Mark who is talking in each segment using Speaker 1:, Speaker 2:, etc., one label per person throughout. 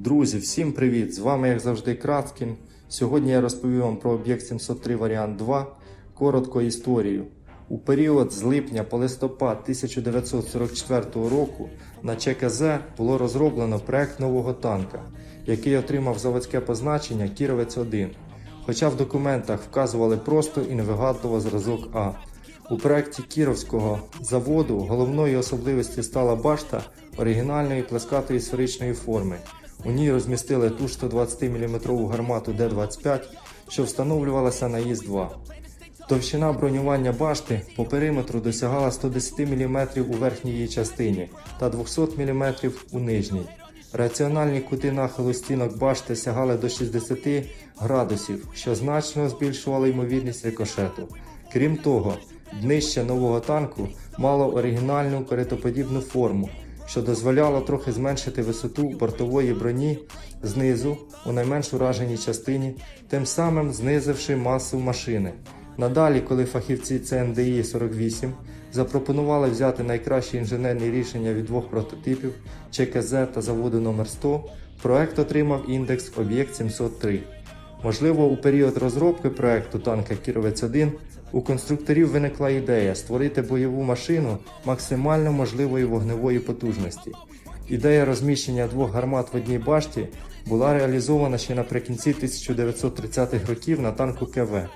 Speaker 1: Друзі, всім привіт! З вами, як завжди, Краткін. Сьогодні я розповім вам про об'єкт 703 варіант 2. Коротко історію. У період з липня по листопад 1944 року на ЧКЗ було розроблено проект нового танка, який отримав заводське позначення Кіровець 1. Хоча в документах вказували просто і невигадливо зразок А. У проєкті Кіровського заводу головною особливістю стала башта оригінальної плескатої сферичної форми. У ній розмістили ту 120 мм гармату Д-25, що встановлювалася на ІС-2. Товщина бронювання башти по периметру досягала 110 мм у верхній її частині та 200 мм у нижній. Раціональні кути нахилу стінок башти сягали до 60 градусів, що значно збільшувало ймовірність рикошету. Крім того, днище нового танку мало оригінальну коритоподібну форму, що дозволяло трохи зменшити висоту бортової броні знизу у найменш ураженій частині, тим самим знизивши масу машини. Надалі, коли фахівці ЦНДІ 48 запропонували взяти найкращі інженерні рішення від двох прототипів ЧКЗ та заводу номер 100 проект отримав індекс об'єкт 703. Можливо, у період розробки проекту танка Кіровець 1 у конструкторів виникла ідея створити бойову машину максимально можливої вогневої потужності. Ідея розміщення двох гармат в одній башті була реалізована ще наприкінці 1930-х років на танку КВ.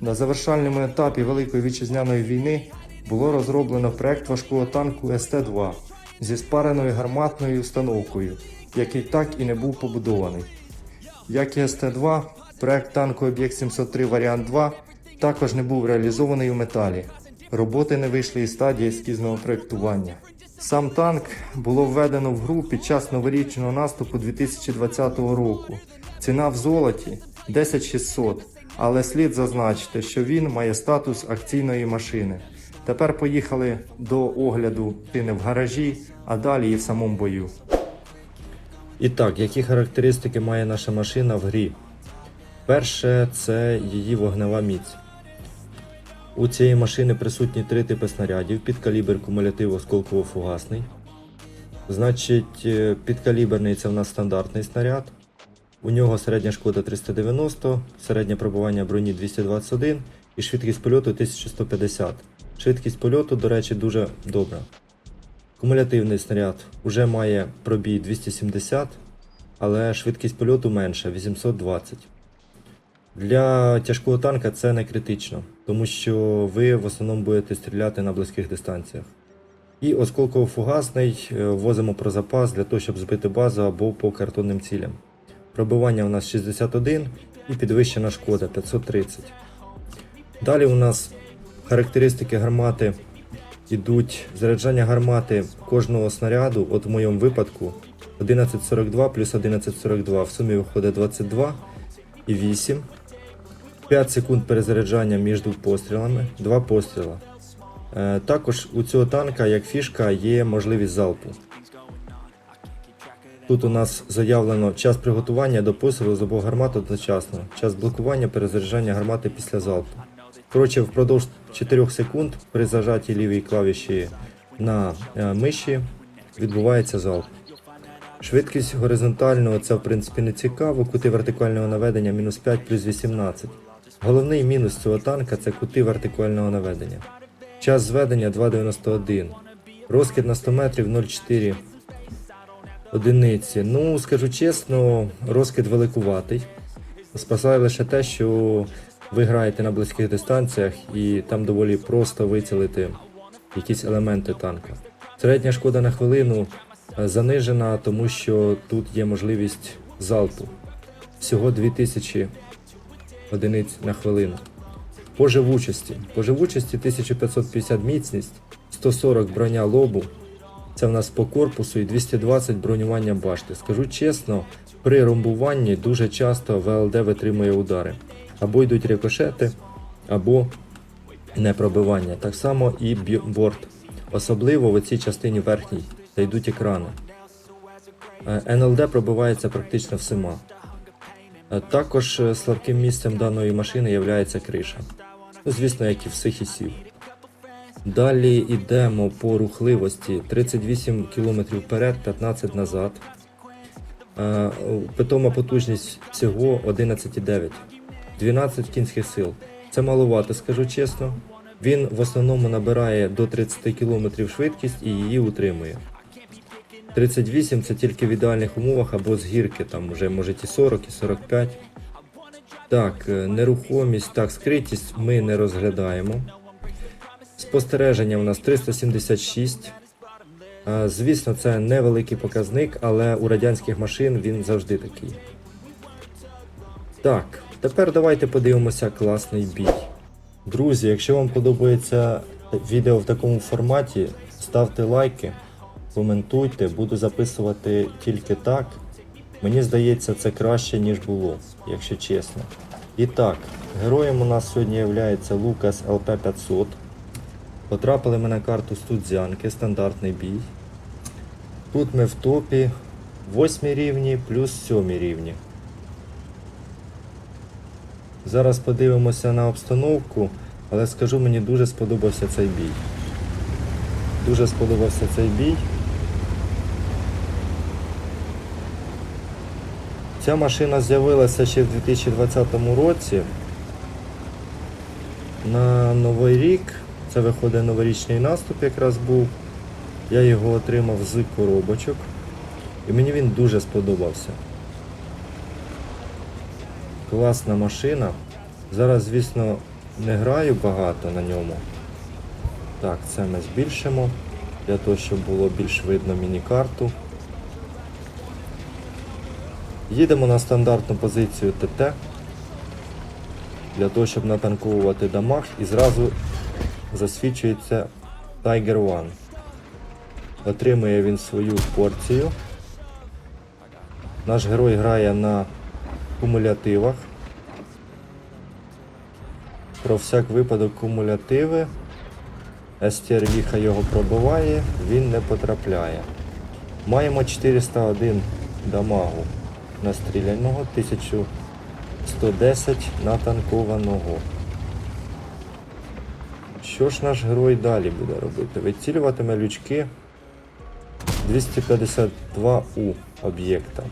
Speaker 1: На завершальному етапі Великої вітчизняної війни було розроблено проект важкого танку СТ-2 зі спареною гарматною установкою, який так і не був побудований. Як і СТ-2, проект танку Об'єкт 703 варіант 2 також не був реалізований у металі. Роботи не вийшли із стадії ескізного проєктування. Сам танк було введено в гру під час новорічного наступу 2020 року. Ціна в золоті 10600, але слід зазначити, що він має статус акційної машини. Тепер поїхали до огляду тини в гаражі, а далі і в самому бою. І так, які характеристики має наша машина в грі? Перше, це її вогнева міць. У цієї машини присутні три типи снарядів: підкалібр, кумулятив, осколково-фугасний. Значить, е, підкаліберний це в нас стандартний снаряд. У нього середня шкода 390, середнє пробування броні 221 і швидкість польоту 1150. Швидкість польоту, до речі, дуже добра. Кумулятивний снаряд вже має пробій 270, але швидкість польоту менша 820. Для тяжкого танка це не критично, тому що ви в основному будете стріляти на близьких дистанціях. І осколково-фугасний е, ввозимо про запас для того, щоб збити базу або по картонним цілям. Пробивання у нас 61 і підвищена шкода 530. Далі у нас характеристики гармати йдуть заряджання гармати кожного снаряду, от в моєму випадку 1142 плюс 1142, в сумі виходить 22 і 8. 5 секунд перезаряджання між пострілами, 2 постріла. Е, Також у цього танка, як фішка, є можливість залпу. Тут у нас заявлено час приготування до пострілу з обох гармат одночасно, час блокування перезаряджання гармати після залпу. Коротше, впродовж 4 секунд при зажатій лівій клавіші на е, миші відбувається залп. Швидкість горизонтального це в принципі не цікаво, кути вертикального наведення мінус 5 плюс 18. Головний мінус цього танка це кути вертикального наведення. Час зведення 2.91. Розкид на 100 метрів 0,4 одиниці. Ну, скажу чесно, розкид великуватий. Спасає лише те, що ви граєте на близьких дистанціях і там доволі просто вицілити якісь елементи танка. Середня шкода на хвилину е, занижена, тому що тут є можливість залпу. Всього 2000 одиниць на хвилину. По живучості. По живучості 1550 міцність, 140 броня лобу. Це в нас по корпусу і 220 бронювання башти. Скажу чесно, при ромбуванні дуже часто ВЛД витримує удари. Або йдуть рикошети, або непробивання. Так само і бі- борт. Особливо в цій частині верхній, де йдуть екрани. Е, НЛД пробивається практично всіма. Е, Також е, слабким місцем даної машини є криша. Ну, звісно, як і всіх ісів. Далі йдемо по рухливості 38 км вперед, 15 назад. Питома потужність всього 11,9. 12 кінських сил. Це маловато, скажу чесно. Він в основному набирає до 30 км швидкість і її утримує. 38 це тільки в ідеальних умовах або з гірки, там вже може і 40, і 45. Так, е, нерухомість, так, скритість ми не розглядаємо. Спостереження у нас 376. Е, Звісно, це невеликий показник, але у радянських машин він завжди такий. Так, тепер давайте подивимося класний бій. Друзі, якщо вам подобається відео в такому форматі, ставте лайки, коментуйте, буду записувати тільки так. Мені здається, це краще, ніж було, якщо чесно. І так, героєм у нас сьогодні є Лукас ЛП500. Потрапили ми на карту Студзянки, стандартний бій. Тут ми в топі 8 рівні плюс 7 рівні. Зараз подивимося на обстановку, але скажу, мені дуже сподобався цей бій. Дуже сподобався цей бій. Ця машина з'явилася ще в 2020 році. На Новий рік, це виходить новорічний наступ якраз був. Я його отримав з коробочок. І мені він дуже сподобався. Класна машина. Зараз, звісно, не граю багато на ньому. Так, це ми збільшимо, для того, щоб було більш видно міні-карту. Їдемо на стандартну позицію ТТ. Для того, щоб натанковувати дамаг і зразу засвідчується Tiger One. Отримує він свою порцію. Наш герой грає на кумулятивах. Про всяк випадок кумулятиви. СТР Віха його пробиває, він не потрапляє. Маємо 401 дамагу настріляного, 1110 натанкованого. Що ж наш герой далі буде робити? Вицілюватиме лючки 252 у об'єкта.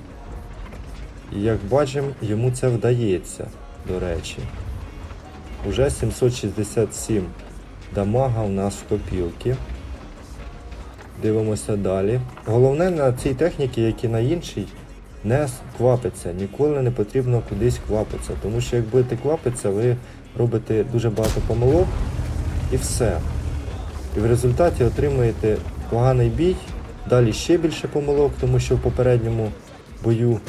Speaker 1: І як бачимо, йому це вдається, до речі. Уже 767 дамага у нас в копілки. Дивимося далі. Головне на цій техніці, як і на іншій, не квапиться. Ніколи не потрібно кудись квапитися. Тому що як будете квапитися, ви робите дуже багато помилок і все. І в результаті отримуєте поганий бій, далі ще більше помилок, тому що в попередньому бою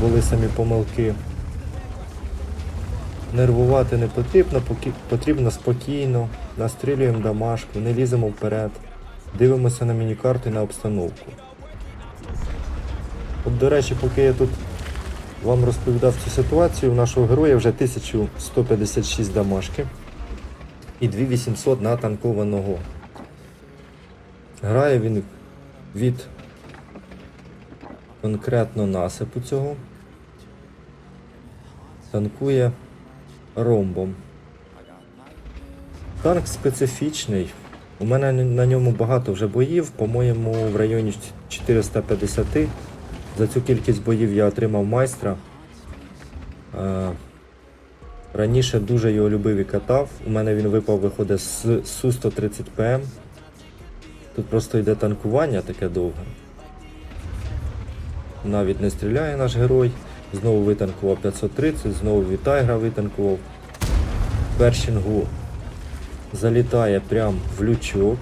Speaker 1: були самі помилки. Нервувати не потрібно, потрібно спокійно, настрілюємо дамашку, не ліземо вперед, дивимося на міні-карту і на обстановку. От, до речі, поки я тут вам розповідав цю ситуацію, у нашого героя вже 1156 дамашки і 2800 натанкованого. Грає він від конкретно насипу цього. Танкує ромбом. Танк специфічний. У мене на ньому багато вже боїв, по-моєму, в районі 450. За цю кількість боїв я отримав майстра. Е, Раніше дуже його любив і катав. У мене він випав, виходить з Су-130 ПМ. Тут просто йде танкування таке довге. Навіть не стріляє наш герой. Знову витанкував 530, знову від тайгра витанкував. Першінгу залітає прям в лючок.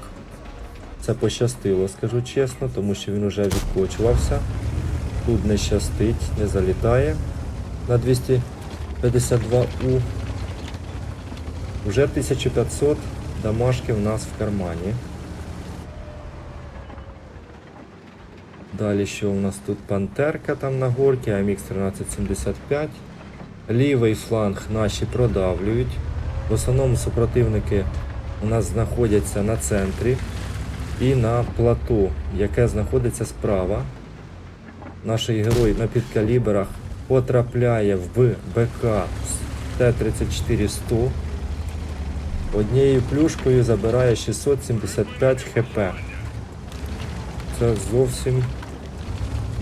Speaker 1: Це пощастило, скажу чесно, тому що він вже відкочувався. Тут не щастить, не залітає на 252У. Вже 1500 дамашки в нас в кармані. Далі що у нас тут пантерка там на горці, AMX 1375. Лівий фланг наші продавлюють. В основному супротивники у нас знаходяться на центрі і на плато, яке знаходиться справа. Наш герой на підкаліберах потрапляє в БК Т-34-100. Однією плюшкою забирає 675 хп. Це зовсім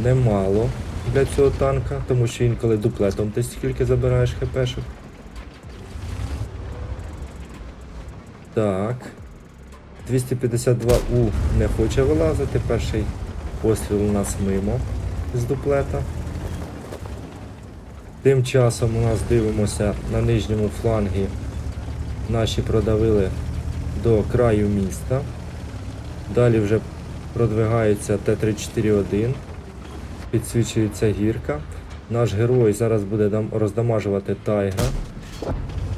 Speaker 1: немало. для цього танка, тому що інколи дуплетом ти стільки забираєш хпшок. Так. 252 У не хоче вилазити. Перший постріл у нас мимо з дуплета. Тим часом у нас дивимося на нижньому флангі. Наші продавили до краю міста. Далі вже продвигається Т-34-1. Підсвічується гірка. Наш герой зараз буде роздамажувати тайга.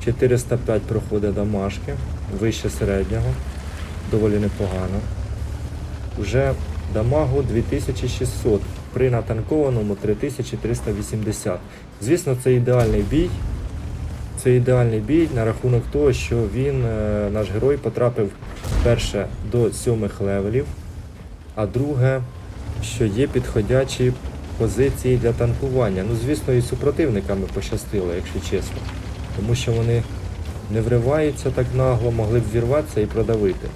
Speaker 1: 405 проходить дамажки, вище середнього, доволі непогано. Вже дамагу 2600, при натанкованому 3380. Звісно, це ідеальний бій. Це ідеальний бій на рахунок того, що він, е, наш герой, потрапив перше до сьомих левелів, а друге, що є підходячі позиції для танкування. Ну, звісно, і супротивниками пощастило, якщо чесно. Тому що вони не вриваються так нагло, могли б вірватися і продавити.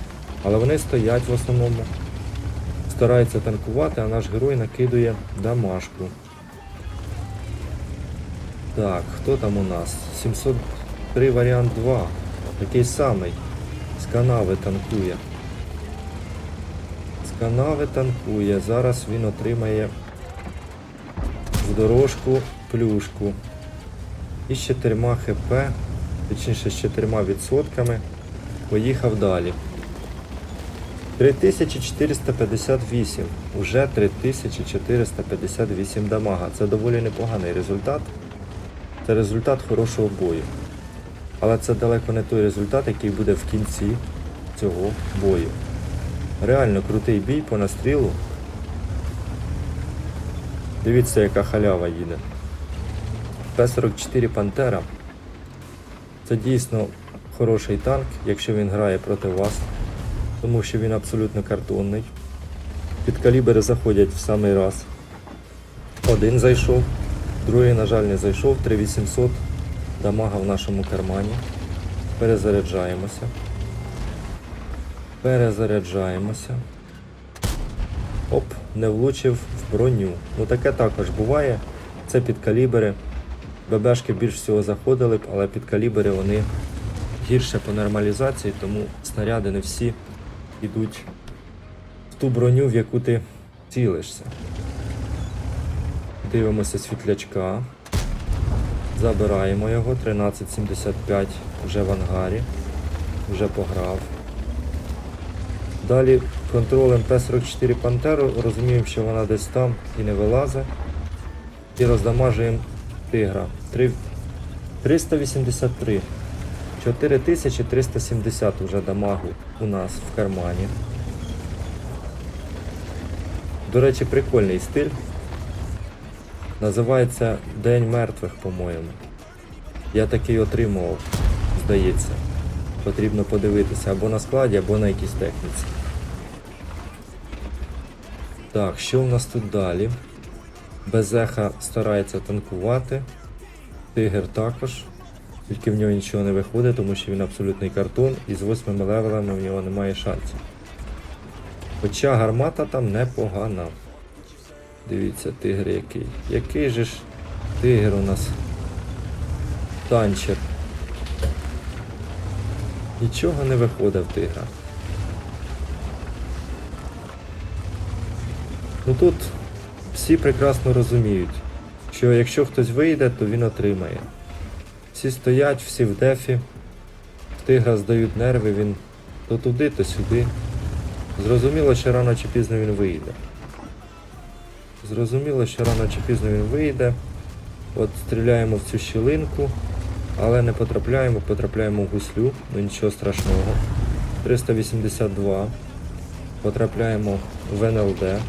Speaker 1: Але вони стоять в основному, стараються танкувати, а наш герой накидує дамашку. Так, хто там у нас? 703 варіант 2. Такий самий. З канави танкує. Канави танкує. Зараз він отримає в дорожку плюшку. І з 4 хп, точніше з 4 відсотками, поїхав далі. 3458. Уже 3458 дамага. Це доволі непоганий результат. Це результат хорошого бою. Але це далеко не той результат, який буде в кінці цього бою. Реально крутий бій по настрілу. Дивіться, яка халява їде. П-44 Пантера. Це дійсно хороший танк, якщо він грає проти вас, тому що він абсолютно картонний. Під калібри заходять в самий раз. Один зайшов, другий, на жаль, не зайшов, 3800 дамага в нашому кармані. Перезаряджаємося. Перезаряджаємося. Оп, не влучив в броню. Ну таке також буває. Це під калібри. ББшки більш всього заходили б, але під калібри вони гірше по нормалізації, тому снаряди не всі йдуть в ту броню, в яку ти цілишся. Дивимося світлячка. Забираємо його. 1375 вже в ангарі. Вже пограв. Далі контролем П-44 Пантеру розуміємо, що вона десь там і не вилазить. І роздамажуємо тигра. Три- 383. 4370 вже дамагу у нас в кармані. До речі, прикольний стиль. Називається День мертвих, по-моєму. Я такий отримував, здається. Потрібно подивитися або на складі, або на якійсь техніці. Так, що в нас тут далі? Безеха старається танкувати. Тигр також. Тільки в нього нічого не виходить, тому що він абсолютний картон і з 8 левелами в нього немає шансів. Хоча гармата там непогана. Дивіться, тигр який. Який же ж тигр у нас танчер. Нічого не виходить в тигра. Ну тут всі прекрасно розуміють, що якщо хтось вийде, то він отримає. Всі стоять, всі в дефі, тигра здають нерви, він то туди, то сюди. Зрозуміло, що рано чи пізно він вийде. Зрозуміло, що рано чи пізно він вийде. От стріляємо в цю щілинку, але не потрапляємо, потрапляємо в гуслю, ну нічого страшного. 382. Потрапляємо в НЛД.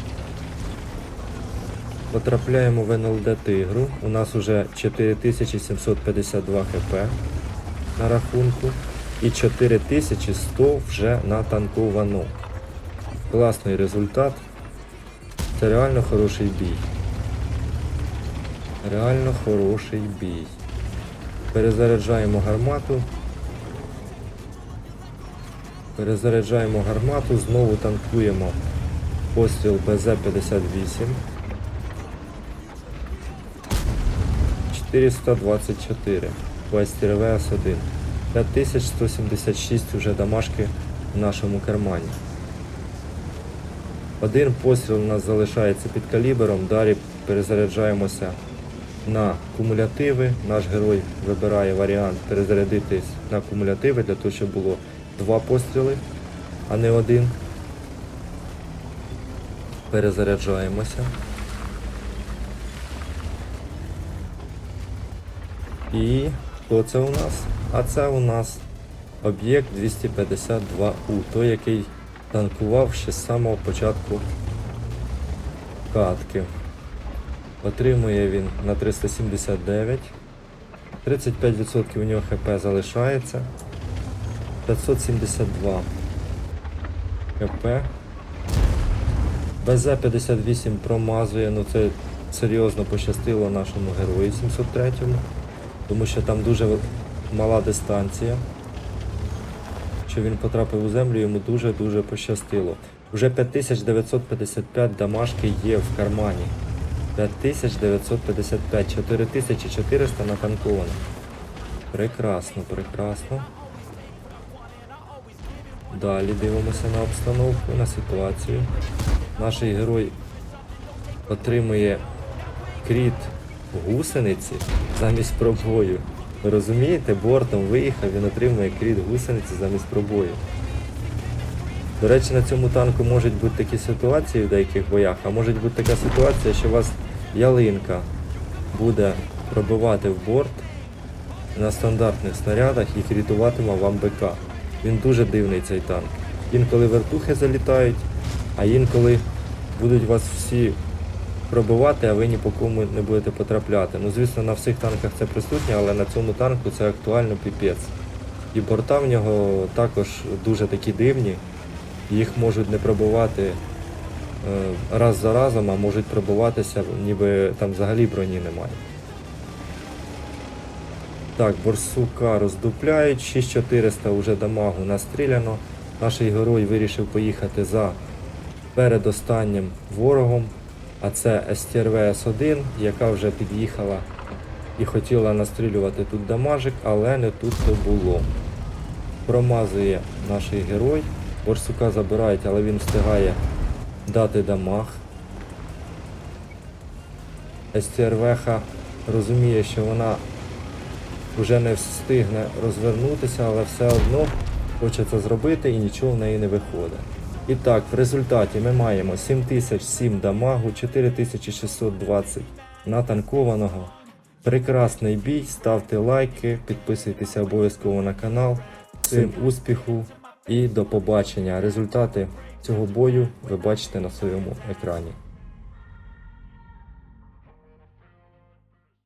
Speaker 1: Потрапляємо в НЛД Тигру. У нас уже 4752 хп на рахунку. І 4100 вже натанковано. Класний результат. Це реально хороший бій. Реально хороший бій. Перезаряджаємо гармату. Перезаряджаємо гармату, знову танкуємо постріл БЗ-58. 424 по СТРВС 1. 5176 вже домашки в нашому кармані. Один постріл у нас залишається під калібром, далі перезаряджаємося на кумулятиви. Наш герой вибирає варіант перезарядитись на кумулятиви для того, щоб було два постріли, а не один. Перезаряджаємося. І хто це у нас? А це у нас об'єкт 252У, той, який танкував ще з самого початку катки. Отримує він на 379. 35% у нього ХП залишається. 572 ХП. БЗ-58 промазує, ну це серйозно пощастило нашому герою 703-му, тому що там дуже мала дистанція. Що він потрапив у землю, йому дуже-дуже пощастило. Вже 5955 дамажки є в кармані. 5955, 4400 натанковано. Прекрасно, прекрасно. Далі дивимося на обстановку, на ситуацію. Наш герой отримує кріт гусениці замість пробою. Ви розумієте, бортом виїхав, він отримує кріт гусениці замість пробою. До речі, на цьому танку можуть бути такі ситуації в деяких боях, а може бути така ситуація, що у вас ялинка буде пробивати в борт на стандартних снарядах і крітуватиме вам БК. Він дуже дивний цей танк. Інколи вертухи залітають, а інколи будуть вас всі пробивати, а ви ні по кому не будете потрапляти. Ну, звісно, на всіх танках це присутнє, але на цьому танку це актуально піпець. І борта в нього також дуже такі дивні. Їх можуть не пробивати е, раз за разом, а можуть пробиватися, ніби там взагалі броні немає. Так, борсука роздупляють, 6400 вже дамагу настріляно. Наш герой вирішив поїхати за передостаннім ворогом, а це СТРВС-1, яка вже під'їхала і хотіла настрілювати тут дамажик, але не тут то було. Промазує наш герой, борсука забирають, але він встигає дати дамаг. СТРВХ розуміє, що вона вже не встигне розвернутися, але все одно хоче це зробити і нічого в неї не виходить. І так, в результаті ми маємо 7007 дамагу, 4620 натанкованого. Прекрасний бій, ставте лайки, підписуйтеся обов'язково на канал. Всім успіху і до побачення. Результати цього бою ви бачите на своєму екрані.